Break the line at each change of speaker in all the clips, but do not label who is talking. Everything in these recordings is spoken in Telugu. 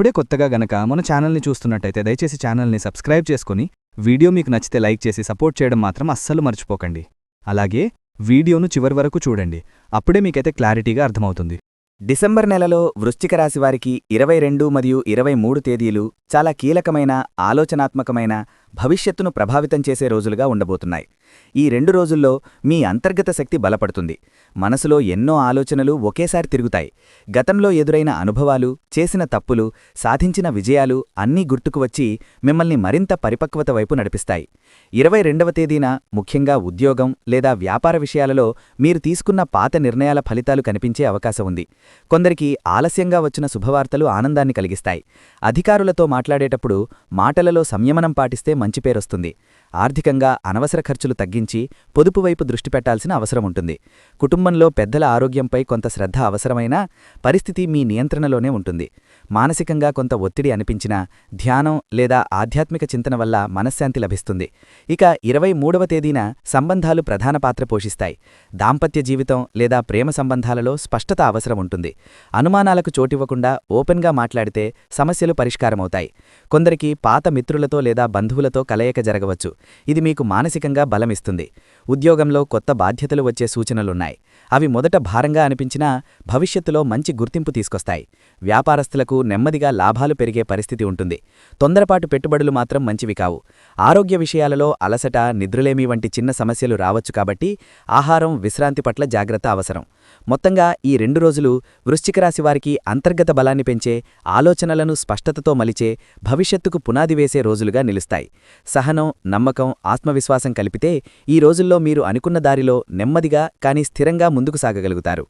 ఇప్పుడే కొత్తగా గనక మన ఛానల్ని చూస్తున్నట్టయితే దయచేసి ఛానల్ని సబ్స్క్రైబ్ చేసుకుని వీడియో మీకు నచ్చితే లైక్ చేసి సపోర్ట్ చేయడం మాత్రం అస్సలు మర్చిపోకండి. అలాగే వీడియోను చివరి వరకు చూడండి. అప్పుడే మీకైతే క్లారిటీగా అర్థమవుతుంది.
డిసెంబర్ నెలలో వృశ్చిక రాశివారికి ఇరవై రెండు మరియు ఇరవై మూడు తేదీలు చాలా కీలకమైన ఆలోచనాత్మకమైన భవిష్యత్తును ప్రభావితం చేసే రోజులుగా ఉండబోతున్నాయి. ఈ రెండు రోజుల్లో మీ అంతర్గత శక్తి బలపడుతుంది. మనసులో ఎన్నో ఆలోచనలు ఒకేసారి తిరుగుతాయి. గతంలో ఎదురైన అనుభవాలు చేసిన తప్పులు సాధించిన విజయాలు అన్నీ గుర్తుకు వచ్చి మిమ్మల్ని మరింత పరిపక్వత వైపు నడిపిస్తాయి. ఇరవై రెండవ తేదీన ముఖ్యంగా ఉద్యోగం లేదా వ్యాపార విషయాలలో మీరు తీసుకున్న పాత నిర్ణయాల ఫలితాలు కనిపించే అవకాశం ఉంది. కొందరికి ఆలస్యంగా వచ్చిన శుభవార్తలు ఆనందాన్ని కలిగిస్తాయి. అధికారులతో మాట్లాడేటప్పుడు మాటలలో సంయమనం పాటిస్తే మంచి పేరొస్తుంది. ఆర్థికంగా అనవసర ఖర్చులు తగ్గించి పొదుపువైపు దృష్టి పెట్టాల్సిన అవసరం ఉంటుంది. కుటుంబంలో పెద్దల ఆరోగ్యంపై కొంత శ్రద్ధ అవసరమైనా పరిస్థితి మీ నియంత్రణలోనే ఉంటుంది. మానసికంగా కొంత ఒత్తిడి అనిపించినా ధ్యానం లేదా ఆధ్యాత్మిక చింతన వల్ల మనశ్శాంతి లభిస్తుంది. ఇక ఇరవై మూడవ తేదీన సంబంధాలు ప్రధాన పాత్ర పోషిస్తాయి. దాంపత్య జీవితం లేదా ప్రేమ సంబంధాలలో స్పష్టత అవసరం ఉంటుంది. అనుమానాలకు చోటివ్వకుండా ఓపెన్గా మాట్లాడితే సమస్యలు పరిష్కారమవుతాయి. కొందరికి పాత మిత్రులతో లేదా బంధువులతో కలయిక జరగవచ్చు. ఇది మీకు మానసికంగా బలమిస్తుంది. ఉద్యోగంలో కొత్త బాధ్యతలు వచ్చే సూచనలున్నాయి. అవి మొదట భారంగా అనిపించినా భవిష్యత్తులో మంచి గుర్తింపు తీసుకొస్తాయి. వ్యాపారస్తులకు నెమ్మదిగా లాభాలు పెరిగే పరిస్థితి ఉంటుంది. తొందరపాటు పెట్టుబడులు మాత్రం మంచివి కావు. ఆరోగ్య విషయాలలో అలసట నిద్రలేమి వంటి చిన్న సమస్యలు రావచ్చు కాబట్టి ఆహారం విశ్రాంతి పట్ల జాగ్రత్త అవసరం. మొత్తంగా ఈ రెండు రోజులు వృశ్చికరాశి వారికి అంతర్గత బలాన్ని పెంచే ఆలోచనలను స్పష్టతతో మలిచే భవిష్యత్తుకు పునాది వేసే రోజులుగా నిలుస్తాయి. సహనం నమ్మకం ఆత్మవిశ్వాసం కలిపితే ఈ రోజుల్లో మీరు అనుకున్న దారిలో నెమ్మదిగా కానీ స్థిరంగా ముందుకు సాగగలుగుతారు.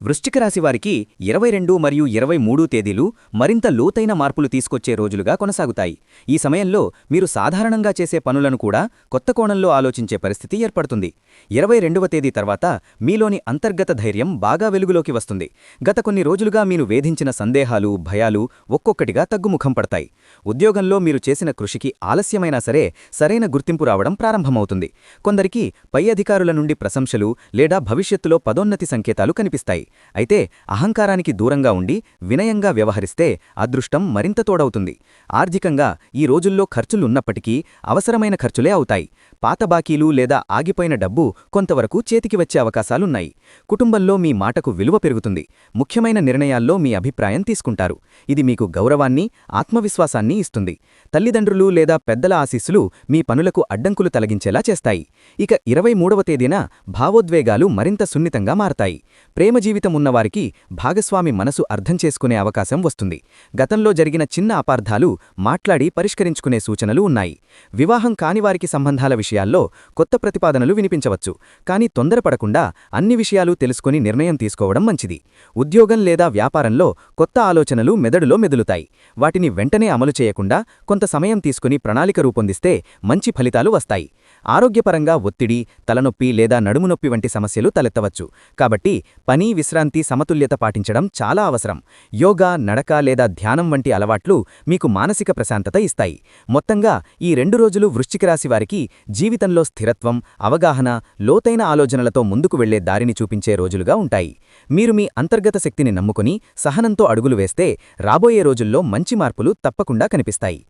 వృశ్చిక రాశి వారికి ఇరవై రెండు మరియు ఇరవై మూడు తేదీలు మరింత లోతైన మార్పులు తీసుకొచ్చే రోజులుగా కొనసాగుతాయి. ఈ సమయంలో మీరు సాధారణంగా చేసే పనులను కూడా కొత్త కోణంలో ఆలోచించే పరిస్థితి ఏర్పడుతుంది. ఇరవై రెండవ తేదీ తర్వాత మీలోని అంతర్గత ధైర్యం బాగా వెలుగులోకి వస్తుంది. గత కొన్ని రోజులుగా మీరు వేధించిన సందేహాలు భయాలు ఒక్కొక్కటిగా తగ్గుముఖం పడతాయి. ఉద్యోగంలో మీరు చేసిన కృషికి ఆలస్యమైనా సరే సరైన గుర్తింపు రావడం ప్రారంభమవుతుంది. కొందరికి పై అధికారుల నుండి ప్రశంసలు లేదా భవిష్యత్తులో పదోన్నతి సంకేతాలు కనిపిస్తాయి. అయితే అహంకారానికి దూరంగా ఉండి వినయంగా వ్యవహరిస్తే అదృష్టం మరింత తోడవుతుంది. ఆర్థికంగా ఈ రోజుల్లో ఖర్చులున్నప్పటికీ అవసరమైన ఖర్చులే అవుతాయి. పాత బాకీలు లేదా ఆగిపోయిన డబ్బు కొంతవరకు చేతికి వచ్చే అవకాశాలున్నాయి. కుటుంబంలో మీ మాటకు విలువ పెరుగుతుంది. ముఖ్యమైన నిర్ణయాల్లో మీ అభిప్రాయం తీసుకుంటారు. ఇది మీకు గౌరవాన్ని ఆత్మవిశ్వాసాన్ని ఇస్తుంది. తల్లిదండ్రులు లేదా పెద్దల ఆశీస్సులు మీ పనులకు అడ్డంకులు తొలగించేలా చేస్తాయి. ఇక ఇరవై మూడవ తేదీన భావోద్వేగాలు మరింత సున్నితంగా మారతాయి. ప్రేమ జీవితం ఉన్నవారికి భాగస్వామి మనసు అర్థం చేసుకునే అవకాశం వస్తుంది. గతంలో జరిగిన చిన్న అపార్థాలు మాట్లాడి పరిష్కరించుకునే సూచనలు ఉన్నాయి. వివాహం కానివారికి సంబంధాల విషయాల్లో కొత్త ప్రతిపాదనలు వినిపించవచ్చు. కానీ తొందరపడకుండా అన్ని విషయాలు తెలుసుకుని నిర్ణయం తీసుకోవడం మంచిది. ఉద్యోగం లేదా వ్యాపారంలో కొత్త ఆలోచనలు మెదడులో మెదులుతాయి. వాటిని వెంటనే అమలు చేయకుండా కొంత సమయం తీసుకుని ప్రణాళిక రూపొందిస్తే మంచి ఫలితాలు వస్తాయి. ఆరోగ్యపరంగా ఒత్తిడి తలనొప్పి లేదా నడుము నొప్పి వంటి సమస్యలు తలెత్తవచ్చు. కాబట్టి పని విశ్రాంతి సమతుల్యత పాటించడం చాలా అవసరం. యోగా నడక లేదా ధ్యానం వంటి అలవాట్లు మీకు మానసిక ప్రశాంతత ఇస్తాయి. మొత్తంగా ఈ రెండు రోజులు వృశ్చికరాశి వారికి జీవితంలో స్థిరత్వం అవగాహన లోతైన ఆలోచనలతో ముందుకు వెళ్ళే దారిని చూపించే రోజులుగా ఉంటాయి. మీరు మీ అంతర్గత శక్తిని నమ్ముకుని సహనంతో అడుగులు వేస్తే రాబోయే రోజుల్లో మంచి మార్పులు తప్పకుండా కనిపిస్తాయి.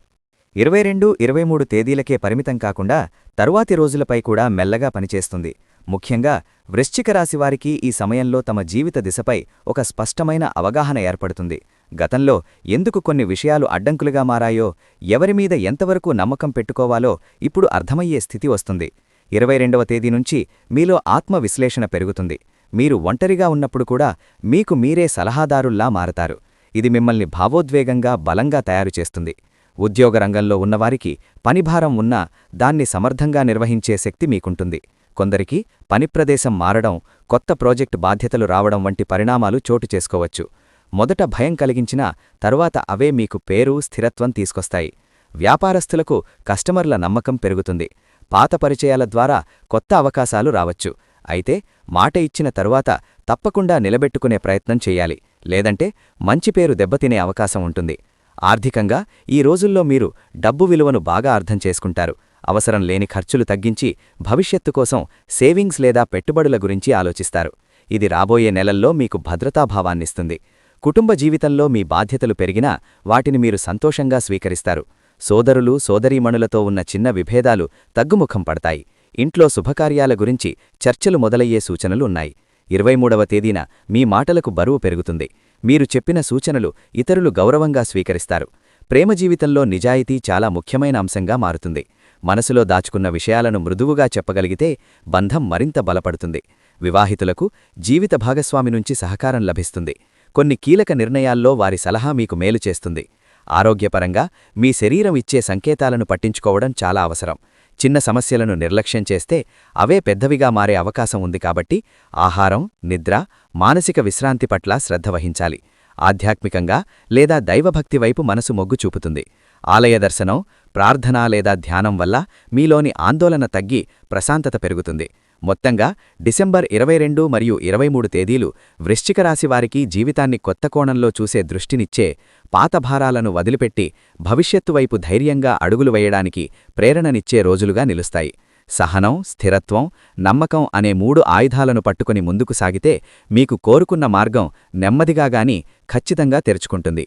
ఇరవై రెండు ఇరవై మూడు తేదీలకే పరిమితం కాకుండా తరువాతి రోజులపై కూడా మెల్లగా పనిచేస్తుంది. ముఖ్యంగా వృశ్చిక రాశివారికి ఈ సమయంలో తమ జీవిత దిశపై ఒక స్పష్టమైన అవగాహన ఏర్పడుతుంది. గతంలో ఎందుకు కొన్ని విషయాలు అడ్డంకులుగా మారాయో ఎవరిమీద ఎంతవరకు నమ్మకం పెట్టుకోవాలో ఇప్పుడు అర్థమయ్యే స్థితి వస్తుంది. ఇరవై రెండవ తేదీ నుంచి మీలో ఆత్మవిశ్లేషణ పెరుగుతుంది. మీరు ఒంటరిగా ఉన్నప్పుడు కూడా మీకు మీరే సలహాదారుల్లా మారతారు. ఇది మిమ్మల్ని భావోద్వేగంగా బలంగా తయారుచేస్తుంది ఉద్యోగ రంగంలో ఉన్నవారికి పనిభారం ఉన్నా దాన్ని సమర్థంగా నిర్వహించే శక్తి మీకుంటుంది. కొందరికి పనిప్రదేశం మారడం కొత్త ప్రాజెక్టు బాధ్యతలు రావడం వంటి పరిణామాలు చోటు చేసుకోవచ్చు. మొదట భయం కలిగించినా తరువాత అవే మీకు పేరు స్థిరత్వం తీసుకొస్తాయి. వ్యాపారస్తులకు కస్టమర్ల నమ్మకం పెరుగుతుంది. పాత పరిచయాల ద్వారా కొత్త అవకాశాలు రావచ్చు. అయితే మాట ఇచ్చిన తరువాత తప్పకుండా నిలబెట్టుకునే ప్రయత్నం చెయ్యాలి లేదంటే మంచి పేరు దెబ్బతినే అవకాశం ఉంటుంది. ఆర్థికంగా ఈ రోజుల్లో మీరు డబ్బు విలువను బాగా అర్థం చేసుకుంటారు. అవసరం లేని ఖర్చులు తగ్గించి భవిష్యత్తు కోసం సేవింగ్స్ లేదా పెట్టుబడుల గురించి ఆలోచిస్తారు. ఇది రాబోయే నెలల్లో మీకు భద్రతాభావాన్నిస్తుంది. కుటుంబ జీవితంలో మీ బాధ్యతలు పెరిగినా వాటిని మీరు సంతోషంగా స్వీకరిస్తారు. సోదరులు సోదరీమణులతో ఉన్న చిన్న విభేదాలు తగ్గుముఖం పడతాయి. ఇంట్లో శుభకార్యాల గురించి చర్చలు మొదలయ్యే సూచనలు ఉన్నాయి. ఇరవై మూడవ తేదీన మీ మాటలకు బరువు పెరుగుతుంది. మీరు చెప్పిన సూచనలు ఇతరులు గౌరవంగా స్వీకరిస్తారు. ప్రేమ జీవితంలో నిజాయితీ చాలా ముఖ్యమైన అంశంగా మారుతుంది. మనసులో దాచుకున్న విషయాలను మృదువుగా చెప్పగలిగితే బంధం మరింత బలపడుతుంది. వివాహితులకు జీవిత భాగస్వామి నుంచి సహకారం లభిస్తుంది. కొన్ని కీలక నిర్ణయాల్లో వారి సలహా మీకు మేలు చేస్తుంది. ఆరోగ్యపరంగా మీ శరీరం ఇచ్చే సంకేతాలను పట్టించుకోవడం చాలా అవసరం. చిన్న సమస్యలను నిర్లక్ష్యం చేస్తే అవే పెద్దవిగా మారే అవకాశం ఉంది కాబట్టి ఆహారం నిద్ర మానసిక విశ్రాంతి పట్ల శ్రద్ధ వహించాలి. ఆధ్యాత్మికంగా లేదా దైవభక్తి వైపు మనసు మొగ్గు చూపుతుంది. ఆలయ దర్శనం ప్రార్థన లేదా ధ్యానం వల్ల మీలోని ఆందోళన తగ్గి ప్రశాంతత పెరుగుతుంది. మొత్తంగా డిసెంబర్ ఇరవై రెండు మరియు ఇరవై మూడు తేదీలు వృశ్చిక రాశివారికి జీవితాన్ని కొత్త కోణంలో చూసే దృష్టినిచ్చే పాత భారాలను వదిలిపెట్టి భవిష్యత్తు వైపు ధైర్యంగా అడుగులు వేయడానికి ప్రేరణనిచ్చే రోజులుగా నిలుస్తాయి. సహనం స్థిరత్వం నమ్మకం అనే మూడు ఆయుధాలను పట్టుకుని ముందుకు సాగితే మీకు కోరుకున్న మార్గం నెమ్మదిగాగాని ఖచ్చితంగా తెరుచుకుంటుంది.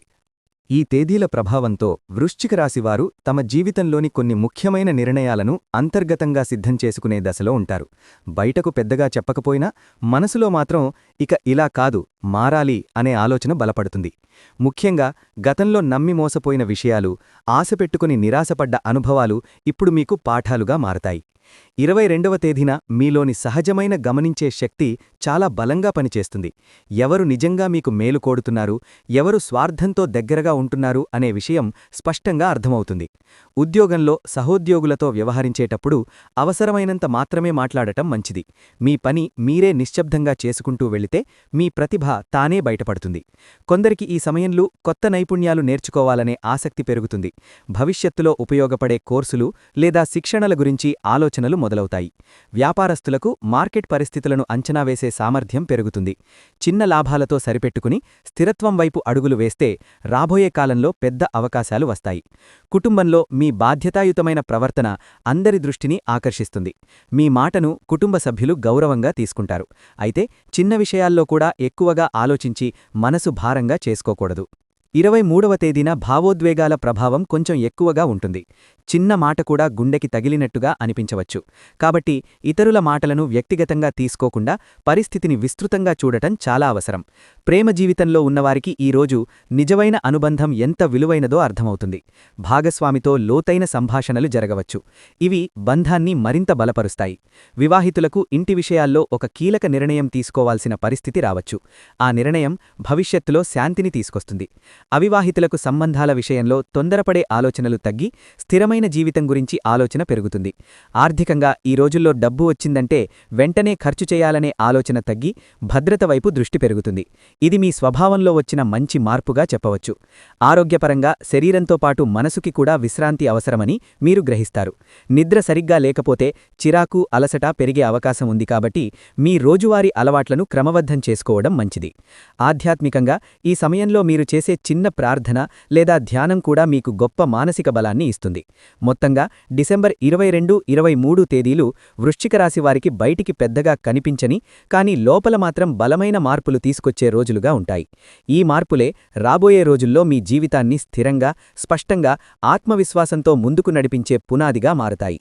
ఈ తేదీల ప్రభావంతో వృశ్చిక రాశివారు తమ జీవితంలోని కొన్ని ముఖ్యమైన నిర్ణయాలను అంతర్గతంగా సిద్ధం చేసుకునే దశలో ఉంటారు. బయటకు పెద్దగా చెప్పకపోయినా మనసులో మాత్రం ఇక ఇలా కాదు మారాలి అనే ఆలోచన బలపడుతుంది. ముఖ్యంగా గతంలో నమ్మి మోసపోయిన విషయాలు ఆశపెట్టుకుని నిరాశపడ్డ అనుభవాలు ఇప్పుడు మీకు పాఠాలుగా మారతాయి. ఇరవై రెండవ తేదీన మీలోని సహజమైన గమనించే శక్తి చాలా బలంగా పనిచేస్తుంది. ఎవరు నిజంగా మీకు మేలు కోడుతున్నారు ఎవరు స్వార్థంతో దగ్గరగా ఉంటున్నారు అనే విషయం స్పష్టంగా అర్థమవుతుంది. ఉద్యోగంలో సహోద్యోగులతో వ్యవహరించేటప్పుడు అవసరమైనంత మాత్రమే మాట్లాడటం మంచిది. మీ పని మీరే నిశ్శబ్దంగా చేసుకుంటూ వెళితే మీ ప్రతిభ తానే బయటపడుతుంది. కొందరికి ఈ సమయంలో కొత్త నైపుణ్యాలు నేర్చుకోవాలనే ఆసక్తి పెరుగుతుంది. భవిష్యత్తులో ఉపయోగపడే కోర్సులు లేదా శిక్షణల గురించి ఆలోచన ఆలోచనలు మొదలవుతాయి. వ్యాపారస్తులకు మార్కెట్ పరిస్థితులను అంచనా వేసే సామర్థ్యం పెరుగుతుంది. చిన్న లాభాలతో సరిపెట్టుకుని స్థిరత్వం వైపు అడుగులు వేస్తే రాబోయే కాలంలో పెద్ద అవకాశాలు వస్తాయి. కుటుంబంలో మీ బాధ్యతాయుతమైన ప్రవర్తన అందరి దృష్టిని ఆకర్షిస్తుంది. మీ మాటను కుటుంబ సభ్యులు గౌరవంగా తీసుకుంటారు. అయితే చిన్న విషయాల్లో కూడా ఎక్కువగా ఆలోచించి మనసు భారంగా చేసుకోకూడదు. ఇరవై మూడవ తేదీన భావోద్వేగాల ప్రభావం కొంచెం ఎక్కువగా ఉంటుంది. చిన్న మాట కూడా గుండెకి తగిలినట్టుగా అనిపించవచ్చు. కాబట్టి ఇతరుల మాటలను వ్యక్తిగతంగా తీసుకోకుండా పరిస్థితిని విస్తృతంగా చూడటం చాలా అవసరం. ప్రేమ జీవితంలో ఉన్నవారికి ఈరోజు నిజమైన అనుబంధం ఎంత విలువైనదో అర్థమవుతుంది. భాగస్వామితో లోతైన సంభాషణలు జరగవచ్చు. ఇవి బంధాన్ని మరింత బలపరుస్తాయి. వివాహితులకు ఇంటి విషయాల్లో ఒక కీలక నిర్ణయం తీసుకోవాల్సిన పరిస్థితి రావచ్చు. ఆ నిర్ణయం భవిష్యత్తులో శాంతిని తీసుకొస్తుంది. అవివాహితులకు సంబంధాల విషయంలో తొందరపడే ఆలోచనలు తగ్గి స్థిరమైన జీవితం గురించి ఆలోచన పెరుగుతుంది. ఆర్థికంగా ఈ రోజుల్లో డబ్బు వచ్చిందంటే వెంటనే ఖర్చు చేయాలనే ఆలోచన తగ్గి భద్రత వైపు దృష్టి పెరుగుతుంది. ఇది మీ స్వభావంలో వచ్చిన మంచి మార్పుగా చెప్పవచ్చు. ఆరోగ్యపరంగా శరీరంతో పాటు మనసుకి కూడా విశ్రాంతి అవసరమని మీరు గ్రహిస్తారు. నిద్ర సరిగ్గా లేకపోతే చిరాకు అలసట పెరిగే అవకాశం ఉంది కాబట్టి మీ రోజువారీ అలవాట్లను క్రమబద్ధం చేసుకోవడం మంచిది. ఆధ్యాత్మికంగా ఈ సమయంలో మీరు చేసే చిన్న ప్రార్థన లేదా ధ్యానం కూడా మీకు గొప్ప మానసిక బలాన్ని ఇస్తుంది. మొత్తంగా డిసెంబర్ ఇరవై రెండు ఇరవై మూడు తేదీలు వృశ్చిక రాశి వారికి బయటికి పెద్దగా కనిపించని కానీ లోపల మాత్రం బలమైన మార్పులు తీసుకొచ్చే రోజు రోజులుగా ఉంటాయి. ఈ మార్పులే రాబోయే రోజుల్లో మీ జీవితాన్ని స్థిరంగా స్పష్టంగా ఆత్మవిశ్వాసంతో ముందుకు నడిపించే పునాదిగా మారతాయి.